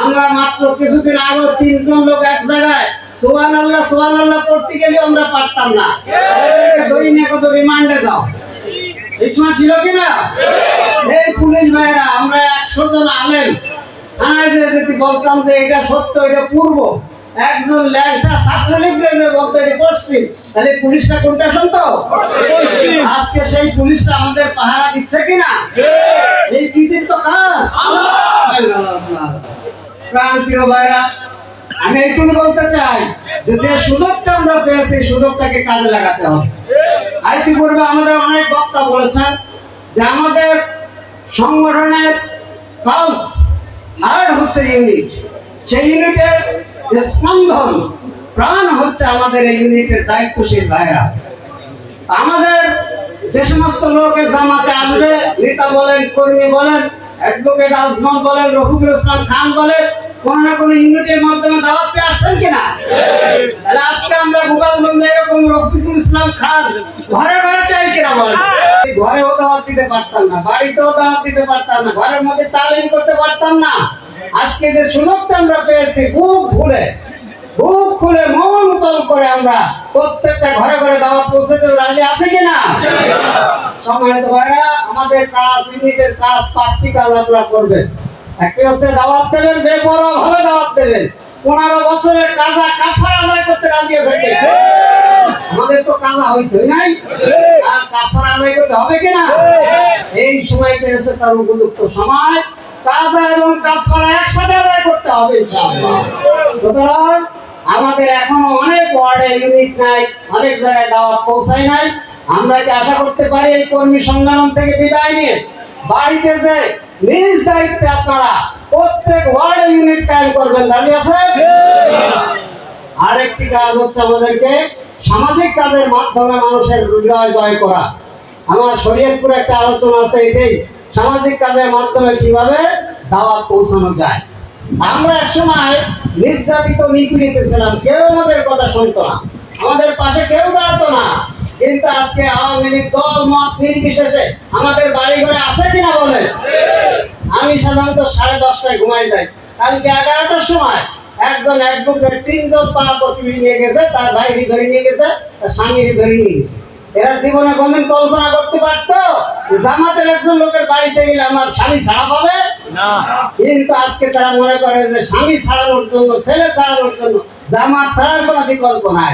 আমরা মাত্র কিছুদিন আগে তিনজন লোক এক জায়গায়। সোহান আল্লাহ সোহান আল্লাহ পড়তে গেলে আমরা পারতাম না। ধরি নিয়ে কত রিমান্ডে যাও। এই সময় ছিল কি না? এই পুলিশ ভাইরা আমরা একশো জন আলেন থানায় যে যদি বলতাম যে এটা সত্য এটা পূর্ব একজন ল্যাংটা ছাত্রলীগ যে যে বলতো এটা পশ্চিম তাহলে পুলিশটা কোনটা শুনতো? আজকে সেই পুলিশটা আমাদের পাহারা দিচ্ছে কিনা এই কৃতিত্ব কার প্রাণ প্রিয় ভাইরা, আমি এইটুকু বলতে চাই যে যে সুযোগটা আমরা পেয়েছি সুযোগটাকে কাজে লাগাতে হবে। আর ইতিপূর্বে আমাদের অনেক বক্তা বলেছেন যে, আমাদের সংগঠনের কাল হার্ট হচ্ছে ইউনিট সেই ইউনিটের স্পন্দন, প্রাণ হচ্ছে আমাদের এই ইউনিটের দায়িত্বশীল ভাইরা। আমাদের যে সমস্ত লোকে জামাতে আসবে, নেতা বলেন, কর্মী বলেন অ্যাডভোকেট আজমল বলেন, রফিকুল ইসলাম খান বলেন কোন না কোনো ইউনিটের মাধ্যমে দাওয়াত পেয়ে আসছেন কিনা? তাহলে আজকে আমরা গোপালগঞ্জে এরকম রফিকুল ইসলাম খান ঘরে ঘরে চাই কিনা বলেন? এই ঘরেও দাওয়াত দিতে পারতাম না বাড়িতেও দাওয়াত দিতে পারতাম না ঘরের মধ্যে তালিম করতে পারতাম না। আজকে যে সুযোগটা আমরা পেয়েছি বুক ভুলে বুক খুলে মন উতল করে আমরা প্রত্যেকটা ঘরে ঘরে দাওয়াত পৌঁছতে রাজি আছে কিনা? সম্মানিত ভাইরা আমাদের কাজ ইউনিটের কাজ পাঁচটি কাজ আপনারা করবেন। একটি হচ্ছে দাওয়াত দেবেন বেপরোয়া ভাবে দাওয়াত দেবেন। পনেরো বছরের কাজা কাফার আদায় করতে রাজি আছে আমাদের তো কাজা হয়েছে নাই? আর কাফার আদায় করতে হবে কিনা এই সময়টা হচ্ছে তার উপযুক্ত সময়। কাজা এবং কাফারা একসাথে আদায় করতে হবে সুতরাং আমাদের এখনও অনেক ওয়ার্ডে ইউনিট নাই অনেক জায়গায় দাওয়াত পৌঁছায় নাই। আমরা কি আশা করতে পারি এই কর্মী সম্মেলন থেকে বিদায় নিয়ে বাড়িতে যে নিজ দায়িত্বে আপনারা প্রত্যেক ওয়ার্ডে ইউনিট কায়েম করবেন। দাঁড়িয়ে আছে আরেকটি কাজ হচ্ছে আমাদেরকে সামাজিক কাজের মাধ্যমে মানুষের হৃদয় জয় করা। আমার শরীয়তপুরে একটা আলোচনা আছে এটাই, সামাজিক কাজের মাধ্যমে কীভাবে দাওয়াত পৌঁছানো যায়। আমরা একসময় নির্যাতিত নিপীড়িত ছিলাম, কেউ আমাদের কথা শুনতো না। আমাদের পাশে কেউ দাঁড়াতো না। কিন্তু আজকে আওয়ামী লীগ দল মত নির্বিশেষে আমাদের বাড়ি ঘরে আসে কিনা বলেন? আমি সাধারণত সাড়ে দশটায় ঘুমাই যাই। কালকে এগারোটার সময় একজন অ্যাডভোকেট তিনজন পা প্রতিনিধি নিয়ে গেছে তার ভাইকে ধরে নিয়ে গেছে তার স্বামীকে ধরে নিয়ে গেছে। এরা জীবনে কোনদিন কল্পনা করতে পারতো? জামাতের একজন লোকের বাড়িতে গেলে আমার স্বামী ছাড়া পাবে? কিন্তু আজকে তারা মনে করে যে স্বামী ছাড়ানোর জন্য ছেলে ছাড়ানোর জন্য জামাত ছাড়ার কোনো বিকল্প নাই।